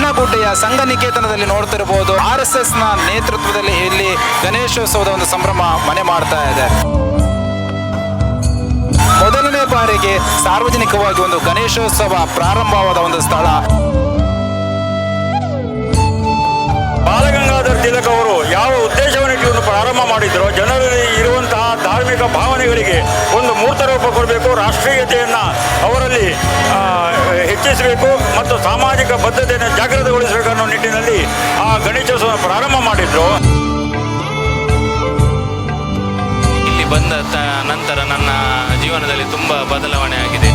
ಮಣ್ಣಗುಡ್ಡೆಯ ಸಂಘನಿಕೇತನದಲ್ಲಿ ನೋಡ್ತಿರಬಹುದು R S ಎಸ್ನ ನೇತೃತ್ವದಲ್ಲಿ ಇಲ್ಲಿ ಗಣೇಶೋತ್ಸವದ ಒಂದು ಸಂಭ್ರಮ ಮನೆ ಮಾಡ್ತಾ ಇದೆ. ಮೊದಲನೇ ಬಾರಿಗೆ ಸಾರ್ವಜನಿಕವಾಗಿ ಒಂದು ಗಣೇಶೋತ್ಸವ ಪ್ರಾರಂಭವಾದ ಒಂದು ಸ್ಥಳ. ತಿಲಕ್ ಅವರು ಯಾವ ಉದ್ದೇಶವನ್ನು ಇಟ್ಟು ಪ್ರಾರಂಭ ಮಾಡಿದ್ರು, ಜನರಲ್ಲಿ ಇರುವಂತಹ ಧಾರ್ಮಿಕ ಭಾವನೆಗಳಿಗೆ ಒಂದು ಮೂರ್ತ ರೂಪ ಕೊಡಬೇಕು, ರಾಷ್ಟ್ರೀಯತೆಯನ್ನ ಅವರಲ್ಲಿ ಹೆಚ್ಚಿಸಬೇಕು ಮತ್ತು ಸಾಮಾಜಿಕ ಬದ್ಧತೆಯನ್ನು ಜಾಗೃತಗೊಳಿಸಬೇಕು ಅನ್ನೋ ನಿಟ್ಟಿನಲ್ಲಿ ಆ ಗಣೇಶೋತ್ಸವ ಪ್ರಾರಂಭ ಮಾಡಿದ್ರು. ಇಲ್ಲಿ ಬಂದ ನಂತರ ನನ್ನ ಜೀವನದಲ್ಲಿ ತುಂಬ ಬದಲಾವಣೆ ಆಗಿದೆ.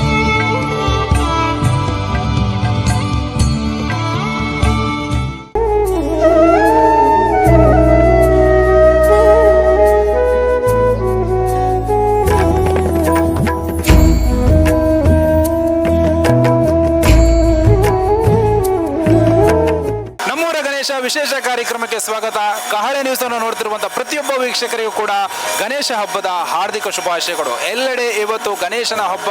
ಕಾರ್ಯಕ್ರಮಕ್ಕೆ ಸ್ವಾಗತ. ಕಹಳೆ ನ್ಯೂಸ್ ಅನ್ನು ನೋಡ್ತಿರುವಂತಹ ಪ್ರತಿಯೊಬ್ಬ ವೀಕ್ಷಕರಿಗೂ ಕೂಡ ಗಣೇಶ ಹಬ್ಬದ ಹಾರ್ದಿಕ ಶುಭಾಶಯಗಳು. ಎಲ್ಲೆಡೆ ಇವತ್ತು ಗಣೇಶನ ಹಬ್ಬ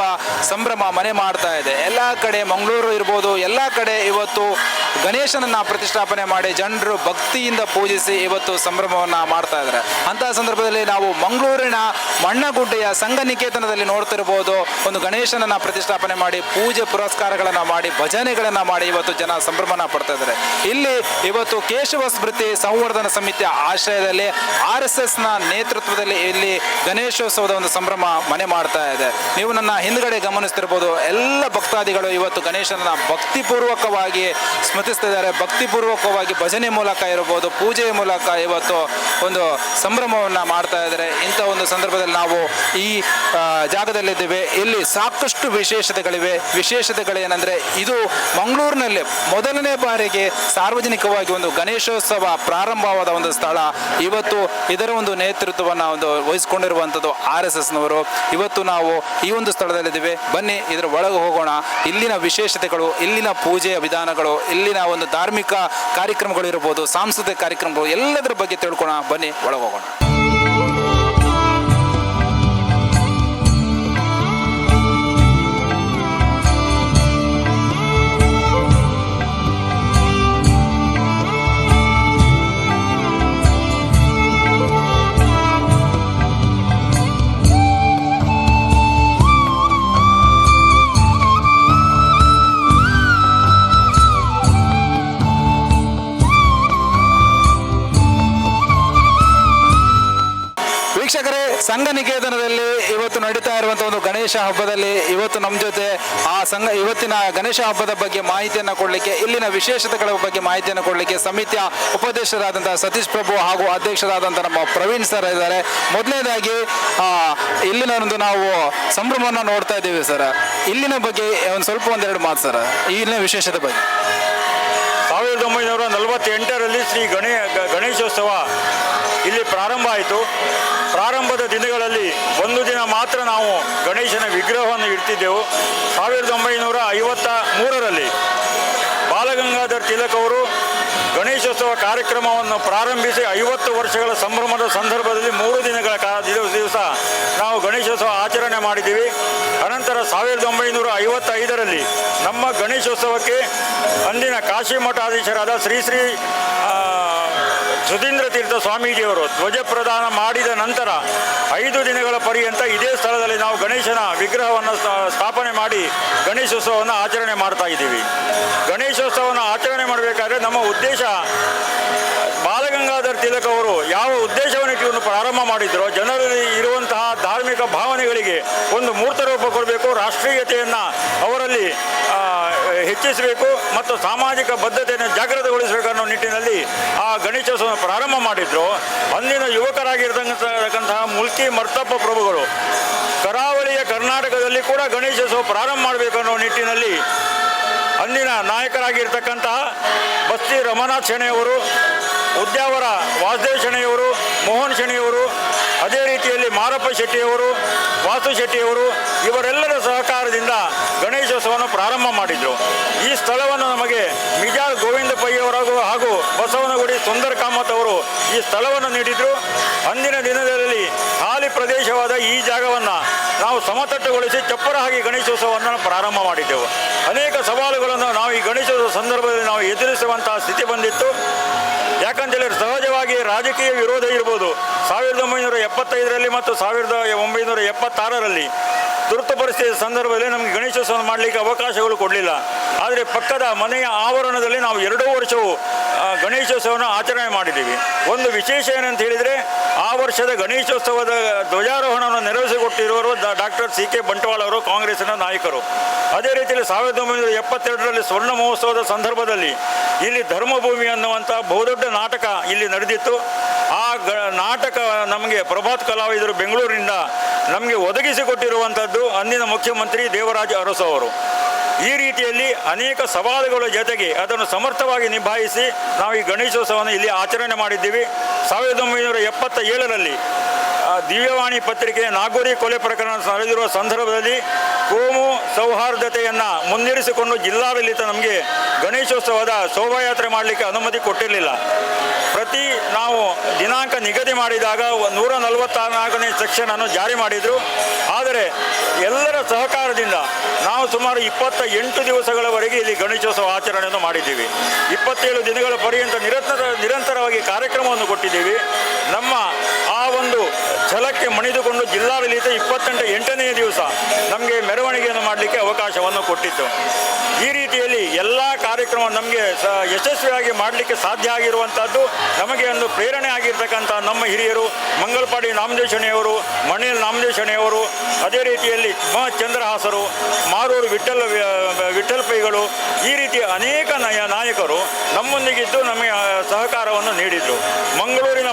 ಸಂಭ್ರಮ ಮನೆ ಮಾಡ್ತಾ ಇದೆ. ಎಲ್ಲ ಕಡೆ ಮಂಗಳೂರು ಇರ್ಬೋದು, ಎಲ್ಲ ಕಡೆ ಇವತ್ತು ಗಣೇಶನನ್ನ ಪ್ರತಿಷ್ಠಾಪನೆ ಮಾಡಿ ಜನರು ಭಕ್ತಿಯಿಂದ ಪೂಜಿಸಿ ಇವತ್ತು ಸಂಭ್ರಮವನ್ನ ಮಾಡ್ತಾ ಇದ್ದಾರೆ. ಅಂತಹ ಸಂದರ್ಭದಲ್ಲಿ ನಾವು ಮಂಗಳೂರಿನ ಮಣ್ಣಗುಡ್ಡೆಯ ಸಂಘ ನಿಕೇತನದಲ್ಲಿ ನೋಡ್ತಿರ್ಬೋದು. ಒಂದು ಗಣೇಶನನ್ನ ಪ್ರತಿಷ್ಠಾಪನೆ ಮಾಡಿ, ಪೂಜೆ ಪುರಸ್ಕಾರಗಳನ್ನ ಮಾಡಿ, ಭಜನೆಗಳನ್ನ ಮಾಡಿ ಇವತ್ತು ಜನ ಸಂಭ್ರಮನ ಪಡ್ತಾ ಇದ್ದಾರೆ. ಇಲ್ಲಿ ಇವತ್ತು ಕೇಶವ ಸ್ಮೃತಿ ಸಂವರ್ಧನ ಸಮಿತಿಯ ಆಶ್ರಯದಲ್ಲಿ ಆರ್ ಎಸ್ ಎಸ್ನ ನೇತೃತ್ವದಲ್ಲಿ ಇಲ್ಲಿ ಗಣೇಶೋತ್ಸವದ ಒಂದು ಸಂಭ್ರಮ ಮನೆ ಮಾಡ್ತಾ ಇದೆ. ನೀವು ನನ್ನ ಹಿಂದ್ಗಡೆ ಗಮನಿಸ್ತಿರ್ಬೋದು. ಎಲ್ಲ ಭಕ್ತಾದಿಗಳು ಇವತ್ತು ಗಣೇಶನನ್ನ ಭಕ್ತಿಪೂರ್ವಕವಾಗಿ ಸ್ಮೃತಿಸ್ತಾ ಇದ್ದಾರೆ ಭಕ್ತಿಪೂರ್ವಕವಾಗಿ ಭಜನೆ ಮೂಲಕ ಇರಬಹುದು, ಪೂಜೆಯ ಮೂಲಕ ಇವತ್ತು ಒಂದು ಸಂಭ್ರಮವನ್ನ ಮಾಡ್ತಾ ಇದ್ದಾರೆ. ಇಂಥ ಒಂದು ಸಂದರ್ಭದಲ್ಲಿ ನಾವು ಈ ಜಾಗದಲ್ಲಿದ್ದೇವೆ. ಇಲ್ಲಿ ಸಾಕಷ್ಟು ವಿಶೇಷತೆಗಳಿವೆ. ವಿಶೇಷತೆಗಳೇನೆಂದ್ರೆ ಇದು ಮಂಗಳೂರಿನಲ್ಲಿ ಮೊದಲನೇ ಬಾರಿಗೆ ಸಾರ್ವಜನಿಕವಾಗಿ ಒಂದು ಗಣೇಶೋತ್ಸವ ಪ್ರಾರಂಭವಾದ ಒಂದು ಸ್ಥಳ. ಇವತ್ತು ಇದರ ಒಂದು ನೇತೃತ್ವವನ್ನು ಒಂದು ವಹಿಸಿಕೊಂಡಿರುವಂಥದ್ದು ಆರ್ ಎಸ್ ಎಸ್ನವರು. ಇವತ್ತು ನಾವು ಈ ಒಂದು ಸ್ಥಳದಲ್ಲಿದ್ದೇವೆ. ಬನ್ನಿ, ಇದರ ಒಳಗೆ ಹೋಗೋಣ. ಇಲ್ಲಿನ ವಿಶೇಷತೆಗಳು, ಇಲ್ಲಿನ ಪೂಜೆಯ ವಿಧಾನಗಳು, ಇಲ್ಲಿನ ಒಂದು ಧಾರ್ಮಿಕ ಕಾರ್ಯಕ್ರಮಗಳು ಇರ್ಬೋದು, ಸಾಂಸ್ಕೃತಿಕ ಕಾರ್ಯಕ್ರಮಗಳು, ಎಲ್ಲದರ ಬಗ್ಗೆ ತಿಳ್ಕೊಣ ಬನ್ನಿ, ಒಳಗೆ ಹೋಗೋಣ. ಸಂಘ ನಿಕೇತನದಲ್ಲಿ ಇವತ್ತು ನಡೀತಾ ಇರುವಂತಹ ಒಂದು ಗಣೇಶ ಹಬ್ಬದಲ್ಲಿ ಇವತ್ತು ನಮ್ಮ ಜೊತೆ ಆ ಸಂಘ, ಇವತ್ತಿನ ಗಣೇಶ ಹಬ್ಬದ ಬಗ್ಗೆ ಮಾಹಿತಿಯನ್ನು ಕೊಡಲಿಕ್ಕೆ, ಇಲ್ಲಿನ ವಿಶೇಷತೆಗಳ ಬಗ್ಗೆ ಮಾಹಿತಿಯನ್ನು ಕೊಡಲಿಕ್ಕೆ ಸಮಿತಿಯ ಉಪಾಧ್ಯಕ್ಷರಾದಂತಹ ಸತೀಶ್ ಪ್ರಭು ಹಾಗೂ ಅಧ್ಯಕ್ಷರಾದಂತಹ ನಮ್ಮ ಪ್ರವೀಣ್ ಸರ್ ಇದ್ದಾರೆ. ಮೊದಲನೇದಾಗಿ ಇಲ್ಲಿನ ಒಂದು ನಾವು ಸಂಭ್ರಮವನ್ನು ನೋಡ್ತಾ ಇದ್ದೀವಿ ಸರ್. ಇಲ್ಲಿನ ಬಗ್ಗೆ ಒಂದು ಸ್ವಲ್ಪ ಒಂದೆರಡು ಮಾತು ಸರ್, ಇಲ್ಲಿನ ವಿಶೇಷತೆ ಬಗ್ಗೆ. ಸಾವಿರದ ಒಂಬೈನೂರ ನಲವತ್ತೆಂಟರಲ್ಲಿ ಶ್ರೀ ಗಣೇ, ಗಣೇಶೋತ್ಸವ ಇಲ್ಲಿ ಪ್ರಾರಂಭ ಆಯಿತು. ಪ್ರಾರಂಭದ ದಿನಗಳಲ್ಲಿ ಒಂದು ದಿನ ಮಾತ್ರ ನಾವು ಗಣೇಶನ ವಿಗ್ರಹವನ್ನು ಇಡ್ತಿದ್ದೆವು. ಸಾವಿರದ ಒಂಬೈನೂರ ಐವತ್ತ ಮೂರರಲ್ಲಿ ಬಾಲಗಂಗಾಧರ್ ತಿಲಕ್ ಅವರು ಗಣೇಶೋತ್ಸವ ಕಾರ್ಯಕ್ರಮವನ್ನು ಪ್ರಾರಂಭಿಸಿ ಐವತ್ತು ವರ್ಷಗಳ ಸಂಭ್ರಮದ ಸಂದರ್ಭದಲ್ಲಿ ಮೂರು ದಿನಗಳ ಕಾಲ ದಿವಸ ನಾವು ಗಣೇಶೋತ್ಸವ ಆಚರಣೆ ಮಾಡಿದ್ದೀವಿ. ಅನಂತರ ಸಾವಿರದ ಒಂಬೈನೂರ ಐವತ್ತೈದರಲ್ಲಿ ನಮ್ಮ ಗಣೇಶೋತ್ಸವಕ್ಕೆ ಅಂದಿನ ಕಾಶಿ ಮಠಾಧೀಶರಾದ ಶ್ರೀ ಶ್ರೀ ಸುಧೀಂದ್ರ ತೀರ್ಥ ಸ್ವಾಮೀಜಿಯವರು ಧ್ವಜ ಪ್ರದಾನ ಮಾಡಿದ ನಂತರ ಐದು ದಿನಗಳ ಪರ್ಯಂತ ಇದೇ ಸ್ಥಳದಲ್ಲಿ ನಾವು ಗಣೇಶನ ವಿಗ್ರಹವನ್ನು ಸ್ಥಾಪನೆ ಮಾಡಿ ಗಣೇಶೋತ್ಸವವನ್ನು ಆಚರಣೆ ಮಾಡ್ತಾ ಇದ್ದೀವಿ. ಗಣೇಶೋತ್ಸವವನ್ನು ಆಚರಣೆ ಮಾಡಬೇಕಾದ್ರೆ ನಮ್ಮ ಉದ್ದೇಶ ಬಾಲಗಂಗಾಧರ್ ತಿಲಕ್ ಅವರು ಯಾವ ಉದ್ದೇಶವನ್ನು ಇಟ್ಟುಕೊಂಡು ಪ್ರಾರಂಭ ಮಾಡಿದ್ರು, ಜನರಲ್ಲಿ ಇರುವಂತಹ ಧಾರ್ಮಿಕ ಭಾವನೆಗಳಿಗೆ ಒಂದು ಮೂರ್ತ ರೂಪ ಕೊಡಬೇಕು, ರಾಷ್ಟ್ರೀಯತೆಯನ್ನು ಅವರಲ್ಲಿ ಹೆಚ್ಚಿಸಬೇಕು ಮತ್ತು ಸಾಮಾಜಿಕ ಬದ್ಧತೆಯನ್ನು ಜಾಗೃತಗೊಳಿಸಬೇಕು ಅನ್ನೋ ನಿಟ್ಟಿನಲ್ಲಿ ಆ ಗಣೇಶೋತ್ಸವ ಪ್ರಾರಂಭ ಮಾಡಿದ್ರು. ಅಂದಿನ ಯುವಕರಾಗಿರ್ತಕ್ಕಂತಹ ಮುಲ್ಕಿ ಮರ್ತಪ್ಪ ಪ್ರಭುಗಳು, ಕರಾವಳಿಯ ಕರ್ನಾಟಕದಲ್ಲಿ ಕೂಡ ಗಣೇಶೋತ್ಸವ ಪ್ರಾರಂಭ ಮಾಡಬೇಕು ಅನ್ನೋ ನಿಟ್ಟಿನಲ್ಲಿ ಅಂದಿನ ನಾಯಕರಾಗಿರ್ತಕ್ಕಂತಹ ಬಸ್ತಿ ರಮನಾಥ್ ಶೆಣೆಯವರು ಉದ್ಯಾವರ ವಾಸುದೇವ ಶೆಣೆಯವರು ಮೋಹನ್ ಶೆಣೆಯವರು ಅದೇ ರೀತಿಯಲ್ಲಿ ಮಾರಪ್ಪ ಶೆಟ್ಟಿಯವರು, ವಾಸು ಶೆಟ್ಟಿಯವರು ಇವರೆಲ್ಲರ ಸಹಕಾರದಿಂದ ಗಣೇಶೋತ್ಸವವನ್ನು ಪ್ರಾರಂಭ ಮಾಡಿದರು. ಈ ಸ್ಥಳವನ್ನು ನಮಗೆ ಮಿಜಾಲ್ ಗೋವಿಂದ ಪೈಯವರಾಗೂ ಹಾಗೂ ಬಸವನಗುಡಿ ಸುಂದರ್ ಕಾಮತ್ ಅವರು ಈ ಸ್ಥಳವನ್ನು ನೀಡಿದರು. ಅಂದಿನ ದಿನದಲ್ಲಿ ಖಾಲಿ ಪ್ರದೇಶವಾದ ಈ ಜಾಗವನ್ನು ನಾವು ಸಮತಟ್ಟುಗೊಳಿಸಿ ಚಪ್ಪರ ಹಾಗೆ ಗಣೇಶೋತ್ಸವವನ್ನು ಪ್ರಾರಂಭ ಮಾಡಿದ್ದೆವು. ಅನೇಕ ಸವಾಲುಗಳನ್ನು ನಾವು ಈ ಗಣೇಶೋತ್ಸವ ಸಂದರ್ಭದಲ್ಲಿ ನಾವು ಎದುರಿಸುವಂತಹ ಸ್ಥಿತಿ ಬಂದಿತ್ತು. ಯಾಕಂತೇಳಿದ್ರೆ ಸಹಜವಾಗಿ ರಾಜಕೀಯ ವಿರೋಧ ಇರ್ಬೋದು. ಸಾವಿರದ ಒಂಬೈನೂರ ಎಪ್ಪತ್ತೈದರಲ್ಲಿ ಮತ್ತು ಸಾವಿರದ ಒಂಬೈನೂರ ಎಪ್ಪತ್ತಾರರಲ್ಲಿ ತುರ್ತು ಪರಿಸ್ಥಿತಿಯ ಸಂದರ್ಭದಲ್ಲಿ ನಮಗೆ ಗಣೇಶೋತ್ಸವ ಮಾಡಲಿಕ್ಕೆ ಅವಕಾಶಗಳು ಕೊಡಲಿಲ್ಲ. ಆದರೆ ಪಕ್ಕದ ಮನೆಯ ಆವರಣದಲ್ಲಿ ನಾವು ಎರಡೂ ವರ್ಷವೂ ಗಣೇಶೋತ್ಸವನ ಆಚರಣೆ ಮಾಡಿದ್ದೀವಿ. ಒಂದು ವಿಶೇಷ ಏನಂತ ಹೇಳಿದರೆ, ಆ ವರ್ಷದ ಗಣೇಶೋತ್ಸವದ ಧ್ವಜಾರೋಹಣವನ್ನು ನೆರವೇರಿಸಿಕೊಟ್ಟಿರುವರು ಡಾಕ್ಟರ್ ಸಿ ಕೆ ಬಂಟ್ವಾಳ ಅವರು ಕಾಂಗ್ರೆಸ್ನ ನಾಯಕರು. ಅದೇ ರೀತಿಯಲ್ಲಿ ಸಾವಿರದ ಒಂಬೈನೂರ ಎಪ್ಪತ್ತೆರಡರಲ್ಲಿ ಸ್ವರ್ಣ ಮಹೋತ್ಸವದ ಸಂದರ್ಭದಲ್ಲಿ ಇಲ್ಲಿ ಧರ್ಮಭೂಮಿ ಅನ್ನುವಂಥ ಬಹುದೊಡ್ಡ ನಾಟಕ ಇಲ್ಲಿ ನಡೆದಿತ್ತು. ಆ ಗ, ನಾಟಕ ನಮಗೆ ಪ್ರಭಾತ್ ಕಲಾವಿದರು ಬೆಂಗಳೂರಿನಿಂದ ನಮಗೆ ಒದಗಿಸಿಕೊಟ್ಟಿರುವಂಥದ್ದು ಅಂದಿನ ಮುಖ್ಯಮಂತ್ರಿ ದೇವರಾಜ ಅರಸು ಅವರು. ಈ ರೀತಿಯಲ್ಲಿ ಅನೇಕ ಸವಾಲುಗಳ ಜೊತೆಗೆ ಅದನ್ನು ಸಮರ್ಥವಾಗಿ ನಿಭಾಯಿಸಿ ನಾವು ಈ ಗಣೇಶೋತ್ಸವವನ್ನು ಇಲ್ಲಿ ಆಚರಣೆ ಮಾಡಿದ್ದೀವಿ. ಸಾವಿರದ ಒಂಬೈನೂರ ಎಪ್ಪತ್ತ ಏಳರಲ್ಲಿ ದಿವ್ಯವಾಣಿ ಪತ್ರಿಕೆ ನಾಗೋರಿ ಕೊಲೆ ಪ್ರಕರಣ ನಡೆದಿರುವ ಸಂದರ್ಭದಲ್ಲಿ ಕೋಮು ಸೌಹಾರ್ದತೆಯನ್ನು ಮುನ್ನಡೆಸಿಕೊಂಡು ಜಿಲ್ಲಾಡಳಿತ ನಮಗೆ ಗಣೇಶೋತ್ಸವದ ಶೋಭಾಯಾತ್ರೆ ಮಾಡಲಿಕ್ಕೆ ಅನುಮತಿ ಕೊಟ್ಟಿರಲಿಲ್ಲ. ಪ್ರತಿ ನಾವು ದಿನಾಂಕ ನಿಗದಿ ಮಾಡಿದಾಗ ನೂರ ಸೆಕ್ಷನ್ ಅನ್ನು ಜಾರಿ ಮಾಡಿದರು. ಆದರೆ ಎಲ್ಲರ ಸಹಕಾರದಿಂದ ನಾವು ಸುಮಾರು ಇಪ್ಪತ್ತ ಎಂಟು ದಿವಸಗಳವರೆಗೆ ಇಲ್ಲಿ ಗಣೇಶೋತ್ಸವ ಆಚರಣೆಯನ್ನು ಮಾಡಿದ್ದೀವಿ. ಇಪ್ಪತ್ತೇಳು ದಿನಗಳ ಪರ್ಯಂತ ನಿರಂತರ ನಿರಂತರವಾಗಿ ಕಾರ್ಯಕ್ರಮವನ್ನು ಕೊಟ್ಟಿದ್ದೀವಿ. ನಮ್ಮ ಒಂದು ಛಲಕ್ಕೆ ಮಣಿದುಕೊಂಡು ಜಿಲ್ಲಾಡಳಿತ ಇಪ್ಪತ್ತೆಂಟು ಎಂಟನೇ ದಿವಸ ನಮಗೆ ಮೆರವಣಿಗೆಯನ್ನು ಮಾಡಲಿಕ್ಕೆ ಅವಕಾಶವನ್ನು ಕೊಟ್ಟಿತ್ತು. ಈ ರೀತಿಯಲ್ಲಿ ಎಲ್ಲ ಕಾರ್ಯಕ್ರಮ ನಮಗೆ ಯಶಸ್ವಿಯಾಗಿ ಮಾಡಲಿಕ್ಕೆ ಸಾಧ್ಯ ಆಗಿರುವಂಥದ್ದು ನಮಗೆ ಒಂದು ಪ್ರೇರಣೆ ಆಗಿರ್ತಕ್ಕಂಥ ನಮ್ಮ ಹಿರಿಯರು ಮಂಗಲ್ಪಾಡಿ ನಾಮದೇಶಣಿಯವರು, ಮಣಿಲ್ ನಾಮದೇಶಣಿಯವರು, ಅದೇ ರೀತಿಯಲ್ಲಿ ಮ ಚಂದ್ರಹಾಸರು ಮಾರೂರು ವಿಠಲ್ ವಿಠಲ್ ಪೈಗಳು ಈ ರೀತಿಯ ಅನೇಕ ನಾಯ ನಾಯಕರು ನಮ್ಮೊಂದಿಗಿದ್ದು ನಮಗೆ ಸಹಕಾರವನ್ನು ನೀಡಿದರು. ಮಂಗಳೂರಿನ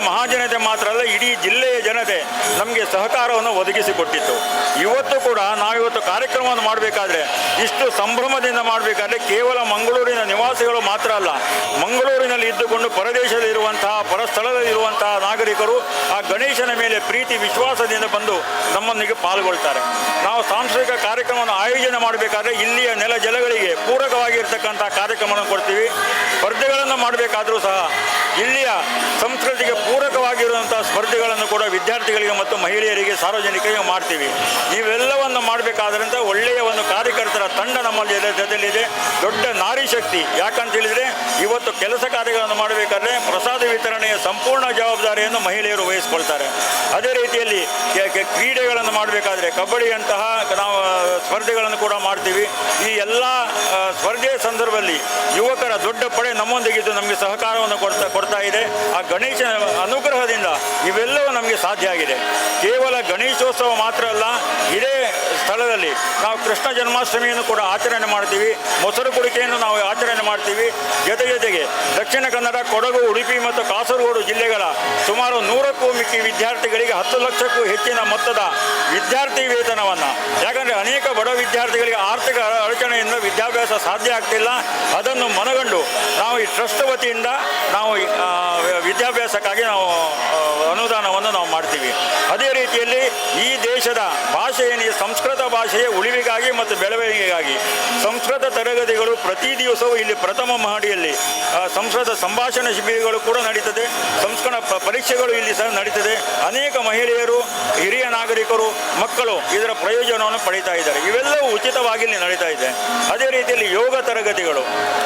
ಮಾತ್ರ ಅಲ್ಲ, ಇಡೀ ಜಿಲ್ಲೆಯ ಜನತೆ ನಮಗೆ ಸಹಕಾರವನ್ನು ಒದಗಿಸಿಕೊಟ್ಟಿತ್ತು. ಇವತ್ತು ಕೂಡ ನಾವಿವತ್ತು ಕಾರ್ಯಕ್ರಮವನ್ನು ಮಾಡಬೇಕಾದ್ರೆ ಇಷ್ಟು ಸಂಭ್ರಮದಿಂದ ಮಾಡಬೇಕಾದ್ರೆ ಕೇವಲ ಮಂಗಳೂರಿನ ನಿವಾಸಿಗಳು ಮಾತ್ರ ಅಲ್ಲ, ಮಂಗಳೂರಿನಲ್ಲಿ ಇದ್ದುಕೊಂಡು ಪರದೇಶದಲ್ಲಿರುವಂತಹ, ಪರಸ್ಥಳದಲ್ಲಿರುವಂತಹ ನಾಗರಿಕರು ಆ ಗಣೇಶನ ಮೇಲೆ ಪ್ರೀತಿ, ವಿಶ್ವಾಸದಿಂದ ಬಂದು ನಮ್ಮೊಂದಿಗೆ ಪಾಲ್ಗೊಳ್ತಾರೆ. ನಾವು ಸಾಂಸ್ಕೃತಿಕ ಕಾರ್ಯಕ್ರಮವನ್ನು ಆಯೋಜನೆ ಮಾಡಬೇಕಾದ್ರೆ ಇಲ್ಲಿಯ ನೆಲ ಜಲಗಳಿಗೆ ಪೂರಕವಾಗಿರ್ತಕ್ಕಂಥ ಕಾರ್ಯಕ್ರಮವನ್ನು ಕೊಡ್ತೀವಿ. ಸ್ಪರ್ಧೆಗಳನ್ನು ಮಾಡಬೇಕಾದರೂ ಸಹ ಇಲ್ಲಿಯ ಸಂಸ್ಕೃತಿಗೆ ಪೂರಕವಾಗಿರುವಂಥ ಸ್ಪರ್ಧೆಗಳನ್ನು ಕೂಡ ವಿದ್ಯಾರ್ಥಿಗಳಿಗೆ ಮತ್ತು ಮಹಿಳೆಯರಿಗೆ ಸಾರ್ವಜನಿಕರಿಗೆ ಮಾಡ್ತೀವಿ. ಇವೆಲ್ಲವನ್ನು ಮಾಡಬೇಕಾದ್ರಿಂದ ಒಳ್ಳೆಯ ಒಂದು ಕಾರ್ಯಕರ್ತರ ತಂಡ ನಮ್ಮಲ್ಲಿ ಜೊತೆಯಲ್ಲಿದೆ ದೊಡ್ಡ ನಾರಿ ಶಕ್ತಿ. ಯಾಕಂತ ಹೇಳಿದರೆ ಇವತ್ತು ಕೆಲಸ ಕಾರ್ಯಗಳನ್ನು ಮಾಡಬೇಕಾದ್ರೆ ಪ್ರಸಾದ ವಿತರಣೆಯ ಸಂಪೂರ್ಣ ಜವಾಬ್ದಾರಿಯನ್ನು ಮಹಿಳೆಯರು ವಹಿಸ್ಕೊಳ್ತಾರೆ. ಅದೇ ರೀತಿಯಲ್ಲಿ ಕ್ರೀಡೆಗಳನ್ನು ಮಾಡಬೇಕಾದ್ರೆ ಕಬಡ್ಡಿಯಂತಹ ನಾವು ಸ್ಪರ್ಧೆಗಳನ್ನು ಕೂಡ ಮಾಡ್ತೀವಿ. ಈ ಎಲ್ಲ ಸ್ಪರ್ಧೆಯ ಸಂದರ್ಭದಲ್ಲಿ ಯುವಕರ ದೊಡ್ಡ ಪಡೆ ನಮ್ಮೊಂದಿಗಿದ್ದು ನಮಗೆ ಸಹಕಾರವನ್ನು ಕೊಡ್ತಾ ಕೊಡ್ತಾ ಇದೆ. ಆ ಗಣೇಶನ ಅನುಗ್ರಹದಿಂದ ಇವೆಲ್ಲವೂ ನಮಗೆ ಸಾಧ್ಯ ಆಗಿದೆ. ಕೇವಲ ಗಣೇಶೋತ್ಸವ ಮಾತ್ರ ಅಲ್ಲ, ಇದೇ ಸ್ಥಳದಲ್ಲಿ ನಾವು ಕೃಷ್ಣ ಜನ್ಮಾಷ್ಟಮಿಯನ್ನು ಕೂಡ ಆಚರಣೆ ಮಾಡ್ತೀವಿ. ಮೊಸರು ಕುಡಿಕೆಯನ್ನು ನಾವು ಆಚರಣೆ ಮಾಡ್ತೀವಿ. ಜೊತೆ ಜೊತೆಗೆ ದಕ್ಷಿಣ ಕನ್ನಡ, ಕೊಡಗು, ಉಡುಪಿ ಮತ್ತು ಕಾಸರಗೋಡು ಜಿಲ್ಲೆಗಳ ಸುಮಾರು ನೂರಕ್ಕೂ ಮಿಕ್ಕಿ ವಿದ್ಯಾರ್ಥಿಗಳಿಗೆ ಹತ್ತು ಲಕ್ಷಕ್ಕೂ ಹೆಚ್ಚಿನ ಮೊತ್ತದ ವಿದ್ಯಾರ್ಥಿ ವೇತನವನ್ನು. ಯಾಕಂದರೆ ಅನೇಕ ಬಡ ವಿದ್ಯಾರ್ಥಿಗಳಿಗೆ ಆರ್ಥಿಕ ಅಡಚಣೆಯಿಂದ ವಿದ್ಯಾಭ್ಯಾಸ ಸಾಧ್ಯ ಆಗ್ತಿಲ್ಲ. ಅದನ್ನು ಮನಗಂಡು ನಾವು ಈ ಟ್ರಸ್ಟ್ ವತಿಯಿಂದ ನಾವು ವಿದ್ಯಾಭ್ಯಾಸಕ್ಕಾಗಿ ನಾವು ಅನುದಾನವನ್ನು ನಾವು ಮಾಡ್ತೀವಿ. ಅದೇ ರೀತಿಯಲ್ಲಿ ಈ ದೇಶದ ಭಾಷೆ ಏನಿದೆ, ಸಂಸ್ಕೃತ ಭಾಷೆಯ ಉಳಿವಿಗಾಗಿ ಮತ್ತು ಬೆಳವಣಿಗೆಗಾಗಿ ಸಂಸ್ಕೃತ ತರಗತಿಗಳು ಪ್ರತಿ ದಿವಸವೂ ಇಲ್ಲಿ ಪ್ರಥಮ ಮಹಡಿಯಲ್ಲಿ ಸಂಸ್ಕೃತ ಸಂಭಾಷಣೆ ಶಿಬಿರಗಳು ಕೂಡ ನಡೀತದೆ. ಸಂಸ್ಕೃತ ಪರೀಕ್ಷೆಗಳು ಇಲ್ಲಿ ಸಹ ನಡೀತದೆ. ಅನೇಕ ಮಹಿಳೆಯರು, ಹಿರಿಯ ನಾಗರಿಕರು, ಮಕ್ಕಳು ಇದರ ಪ್ರಯೋಜನವನ್ನು ಪಡೀತಾ ಇದ್ದಾರೆ. ಇವೆಲ್ಲವೂ ಉಚಿತವಾಗಿ ಇಲ್ಲಿ ನಡೀತಾ ಇದೆ. ಅದೇ ರೀತಿಯಲ್ಲಿ ಯೋಗ ತರಗತಿಗಳು,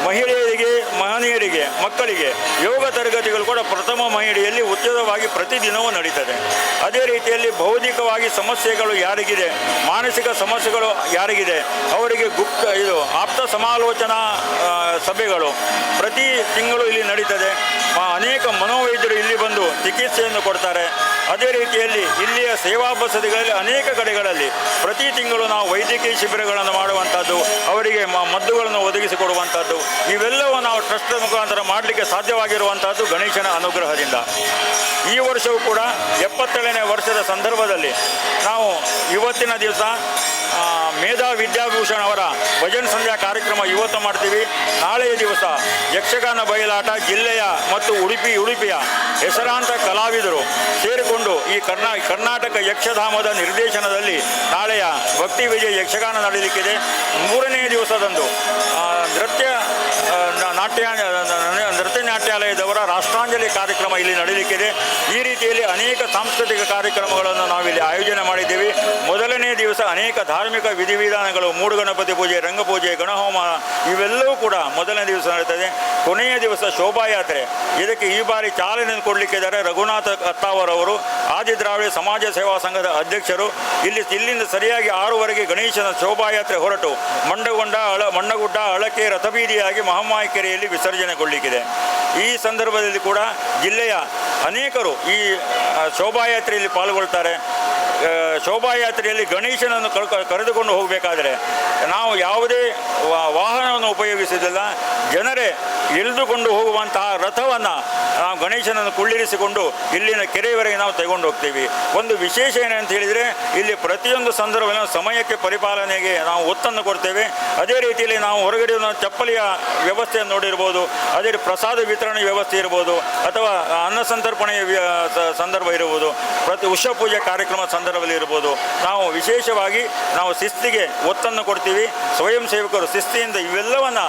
ಮಹಿಳೆಯರಿಗೆ, ಮಹನೀಯರಿಗೆ, ಮಕ್ಕಳಿಗೆ ಯೋಗ ತರಗತಿಗಳು ಕೂಡ ಪ್ರಥಮ ಮಹಿಳೆಯಲ್ಲಿ ಉತ್ತಮವಾಗಿ ಪ್ರತಿದಿನವೂ ನಡೀತದೆ. ಅದೇ ರೀತಿಯಲ್ಲಿ ಬೌದ್ಧಿಕವಾಗಿ ಸಮಸ್ಯೆಗಳು ಯಾರಿಗಿದೆ, ಮಾನಸಿಕ ಸಮಸ್ಯೆಗಳು ಯಾರಿಗಿದೆ, ಅವರಿಗೆ ಗುಪ್ತ ಇದು ಆಪ್ತ ಸಮಾಲೋಚನಾ ಸಭೆಗಳು ಪ್ರತಿ ತಿಂಗಳು ಇಲ್ಲಿ ನಡೀತದೆ. ಅನೇಕ ಮನೋವೈದ್ಯರು ಇಲ್ಲಿ ಬಂದು ಚಿಕಿತ್ಸೆಯನ್ನು ಕೊಡ್ತಾರೆ. ಅದೇ ರೀತಿಯಲ್ಲಿ ಇಲ್ಲಿಯ ಸೇವಾ ಬಸದಿಗಳಲ್ಲಿ ಅನೇಕ ಕಡೆಗಳಲ್ಲಿ ಪ್ರತಿ ತಿಂಗಳು ನಾವು ವೈದ್ಯಕೀಯ ಶಿಬಿರಗಳನ್ನು ಮಾಡುವಂಥದ್ದು ಅವರಿಗೆ ಮದ್ದುಗಳನ್ನು ಒದಗಿಸಿಕೊಡುವಂಥದ್ದು. ಇವೆಲ್ಲವೂ ನಾವು ಟ್ರಸ್ಟ್ ಮುಖಾಂತರ ಮಾಡಲಿಕ್ಕೆ ಸಾಧ್ಯವಾಗಿರುವಂಥದ್ದು ಗಣೇಶನ ಅನುಗ್ರಹದಿಂದ. ಈ ವರ್ಷವೂ ಕೂಡ ಎಪ್ಪತ್ತೇಳನೇ ವರ್ಷದ ಸಂದರ್ಭದಲ್ಲಿ ನಾವು ಇವತ್ತಿನ ದಿವಸ ಮೇಧಾ ವಿದ್ಯಾಭೂಷಣ್ ಅವರ ಭಜನ್ ಸಂಧ್ಯಾ ಕಾರ್ಯಕ್ರಮ ಇವತ್ತು ಮಾಡ್ತೀವಿ. ನಾಳೆಯ ದಿವಸ ಯಕ್ಷಗಾನ ಬಯಲಾಟ ಜಿಲ್ಲೆಯ ಮತ್ತು ಉಡುಪಿ, ಉಡುಪಿಯ ಹೆಸರಾಂತ ಕಲಾವಿದರು ಸೇರಿಕೊಂಡು ಈ ಕರ್ನಾ ಕರ್ನಾಟಕ ಯಕ್ಷಧಾಮದ ನಿರ್ದೇಶನದಲ್ಲಿ ನಾಳೆಯ ಭಕ್ತಿ ವಿಜಯ ಯಕ್ಷಗಾನ ನಡೆಯಲಿಕ್ಕಿದೆ. ಮೂರನೇ ದಿವಸದಂದು ನೃತ್ಯ ನಾಟ್ಯ ನೃತ್ಯ ನಾಟ್ಯಾಲಯದವರ ರಾಷ್ಟ್ರಾಂಜಲಿ ಕಾರ್ಯಕ್ರಮ ಇಲ್ಲಿ ನಡೆಯಲಿಕ್ಕಿದೆ. ಈ ರೀತಿಯಲ್ಲಿ ಅನೇಕ ಸಾಂಸ್ಕೃತಿಕ ಕಾರ್ಯಕ್ರಮಗಳನ್ನು ನಾವಿಲ್ಲಿ ಆಯೋಜನೆ ಮಾಡಿದ್ದೀವಿ. ಮೊದಲನೇ ದಿವಸ ಅನೇಕ ಧಾರ್ಮಿಕ ವಿಧಿವಿಧಾನಗಳು, ಮೂಡುಗಣಪತಿ ಪೂಜೆ, ರಂಗಪೂಜೆ, ಗಣಹೋಮ, ಇವೆಲ್ಲವೂ ಕೂಡ ಮೊದಲನೇ ದಿವಸ ನಡೀತದೆ. ಕೊನೆಯ ದಿವಸ ಶೋಭಾಯಾತ್ರೆ. ಇದಕ್ಕೆ ಈ ಬಾರಿ ಚಾಲನೆ ಕೊಡಲಿಕ್ಕಿದ್ದಾರೆ ರಘುನಾಥ ಅತ್ತಾವರವರು ಆದಿದ್ರಾವಿಡ ಸಮಾಜ ಸೇವಾ ಸಂಘದ ಅಧ್ಯಕ್ಷರು ಇಲ್ಲಿ ಇಲ್ಲಿಂದ ಸರಿಯಾಗಿ ಆರೂವರೆಗೆ ಗಣೇಶನ ಶೋಭಾಯಾತ್ರೆ ಹೊರಟು. ಮಂಡಗೊಂಡ ಅಳ ಮಂಡಗುಡ್ಡ ಅಳಕೆ ರಥಬೀದಿಯಾಗಿ ಮಹಮ್ಮಾಯಿ ಕೆರೆಯಲ್ಲಿ ವಿಸರ್ಜನೆಗೊಳ್ಳಿಕ್ಕಿದೆ. ಈ ಸಂದರ್ಭದಲ್ಲಿ ಕೂಡ ಜಿಲ್ಲೆಯ ಅನೇಕರು ಈ ಶೋಭಾಯಾತ್ರೆಯಲ್ಲಿ ಪಾಲ್ಗೊಳ್ತಾರೆ. ಶೋಭಾಯಾತ್ರೆಯಲ್ಲಿ ಗಣೇಶನನ್ನು ಕರೆದುಕೊಂಡು ಹೋಗಬೇಕಾದ್ರೆ ನಾವು ಯಾವುದೇ ವಾಹನವನ್ನು ಉಪಯೋಗಿಸುವುದಿಲ್ಲ. ಜನರೇ ಇಳಿದುಕೊಂಡು ಹೋಗುವಂತಹ ರಥವನ್ನು ನಾವು ಗಣೇಶನನ್ನು ಕುಳ್ಳಿರಿಸಿಕೊಂಡು ಇಲ್ಲಿನ ಕೆರೆಯವರೆಗೆ ನಾವು ತಗೊಂಡು ಹೋಗ್ತೀವಿ. ಒಂದು ವಿಶೇಷ ಏನಂತ ಹೇಳಿದರೆ ಇಲ್ಲಿ ಪ್ರತಿಯೊಂದು ಸಂದರ್ಭದಲ್ಲಿ ಸಮಯಕ್ಕೆ ಪರಿಪಾಲನೆಗೆ ನಾವು ಒತ್ತನ್ನು ಕೊಡ್ತೇವೆ. ಅದೇ ರೀತಿಯಲ್ಲಿ ನಾವು ಹೊರಗಡೆ ಚಪ್ಪಲಿಯ ವ್ಯವಸ್ಥೆಯನ್ನು ನೋಡಿರ್ಬೋದು, ಅದೇ ಪ್ರಸಾದ ವಿತರಣೆ ವ್ಯವಸ್ಥೆ ಇರ್ಬೋದು, ಅಥವಾ ಅನ್ನ ಸಂತರ್ಪಣೆಯ ಸಂದರ್ಭ ಇರ್ಬೋದು, ಪ್ರತಿ ಉಷ ಪೂಜೆ ಕಾರ್ಯಕ್ರಮ ಸಂದರ್ಭದಲ್ಲಿ ಇರ್ಬೋದು. ನಾವು ವಿಶೇಷವಾಗಿ ನಾವು ಶಿಸ್ತಿಗೆ ಒತ್ತನ್ನು ಕೊಡ್ತೀವಿ. ಸ್ವಯಂ ಸೇವಕರು ಶಿಸ್ತಿಯಿಂದ ಇವೆಲ್ಲವನ್ನು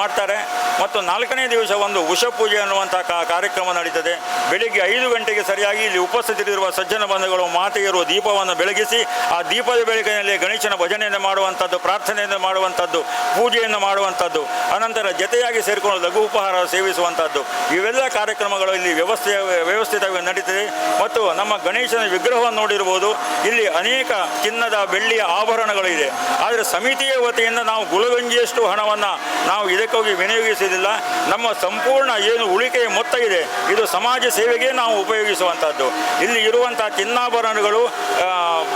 ಮಾಡ್ತಾರೆ. ಮತ್ತು ನಾಲ್ಕನೇ ದಿವಸ ಒಂದು ಉಷ ಪೂಜೆ ಅನ್ನುವಂಥ ಕಾರ್ಯಕ್ರಮ ನಡೀತದೆ. ಬೆಳಿಗ್ಗೆ ಐದು ಗಂಟೆಗೆ ಸರಿಯಾಗಿ ಇಲ್ಲಿ ಉಪಸ್ಥಿತರಿರುವ ಸಜ್ಜನ ಬಂಧುಗಳು ಮಾತೆಯರು ದೀಪವನ್ನು ಬೆಳಗಿಸಿ, ಆ ದೀಪದ ಬೆಳಕಿನಲ್ಲಿ ಗಣೇಶನ ಭಜನೆಯನ್ನು ಮಾಡುವಂಥದ್ದು, ಪ್ರಾರ್ಥನೆಯನ್ನು ಮಾಡುವಂಥದ್ದು, ಪೂಜೆಯನ್ನು ಮಾಡುವಂಥದ್ದು, ಅನಂತರ ಜತೆಯಾಗಿ ಸೇರಿಕೊಂಡು ಲಘು ಉಪಹಾರ ಸೇವಿಸುವಂಥದ್ದು. ಇವೆಲ್ಲ ಕಾರ್ಯಕ್ರಮಗಳು ಇಲ್ಲಿ ವ್ಯವಸ್ಥೆ, ವ್ಯವಸ್ಥಿತವಾಗಿ ನಡೀತದೆ. ಮತ್ತು ನಮ್ಮ ಗಣೇಶನ ವಿಗ್ರಹವನ್ನು ನೋಡಿರ್ಬೋದು. ಇಲ್ಲಿ ಅನೇಕ ಚಿನ್ನದ ಬೆಳ್ಳಿಯ ಆಭರಣಗಳಿದೆ. ಆದರೆ ಸಮಿತಿಯ ವತಿಯಿಂದ ನಾವು ಗುಳಗಂಜಿಯಷ್ಟು ಹಣವನ್ನು ನಾವು ಇದಕ್ಕೋಗಿ ವಿನಿಯೋಗಿಸುವುದಿಲ್ಲ ನಮ್ಮ ಸಂಪೂರ್ಣ ಏನು ಉಳಿಕೆಯ ಮೊತ್ತ ಇದೆ, ಇದು ಸಮಾಜ ಸೇವೆಗೆ ನಾವು ಉಪಯೋಗಿಸುವಂಥದ್ದು ಇಲ್ಲಿ ಇರುವಂಥ ಚಿನ್ನಾಭರಣಗಳು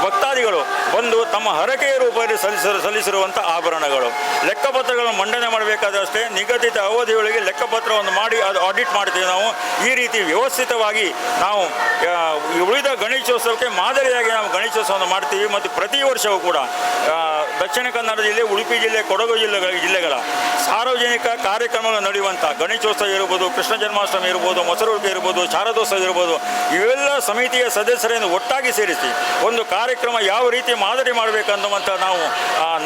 ಭಕ್ತಾದಿಗಳು ಬಂದು ತಮ್ಮ ಹರಕೆಯ ರೂಪದಲ್ಲಿ ಸಲ್ಲಿಸ ಸಲ್ಲಿಸಿರುವಂಥ ಆಭರಣಗಳು. ಲೆಕ್ಕಪತ್ರಗಳನ್ನು ಮಂಡನೆ ಮಾಡಬೇಕಾದಷ್ಟೇ, ನಿಗದಿತ ಅವಧಿಯೊಳಗೆ ಲೆಕ್ಕಪತ್ರವನ್ನು ಮಾಡಿ, ಅದು ಆಡಿಟ್ ಮಾಡ್ತೀವಿ ನಾವು. ಈ ರೀತಿ ವ್ಯವಸ್ಥಿತವಾಗಿ ನಾವು ಉಳಿದ ಗಣೇಶೋತ್ಸವಕ್ಕೆ ಮಾದರಿಯಾಗಿ ನಾವು ಗಣೇಶೋತ್ಸವವನ್ನು ಮಾಡ್ತೀವಿ. ಮತ್ತು ಪ್ರತಿ ವರ್ಷವೂ ಕೂಡ ದಕ್ಷಿಣ ಕನ್ನಡ ಜಿಲ್ಲೆ, ಉಡುಪಿ ಜಿಲ್ಲೆ, ಕೊಡಗು ಜಿಲ್ಲೆಗಳ ಜಿಲ್ಲೆಗಳ ಸಾರ್ವಜನಿಕ ಕಾರ್ಯಕ್ರಮಗಳು ನಡೆಯುವಂಥ ಗಣೇಶೋತ್ಸವ ಇರ್ಬೋದು, ಕೃಷ್ಣ ಜನ್ಮಾಷ್ಟಮಿ ಇರ್ಬೋದು ಮೊಸರು ಇರ್ಬೋದು, ಶಾರದೋತ್ಸವ ಇರ್ಬೋದು, ಇವೆಲ್ಲ ಸಮಿತಿಯ ಸದಸ್ಯರನ್ನು ಒಟ್ಟಾಗಿ ಸೇರಿಸಿ ಒಂದು ಕಾರ್ಯಕ್ರಮ ಯಾವ ರೀತಿ ಮಾದರಿ ಮಾಡಬೇಕನ್ನುವಂಥ ನಾವು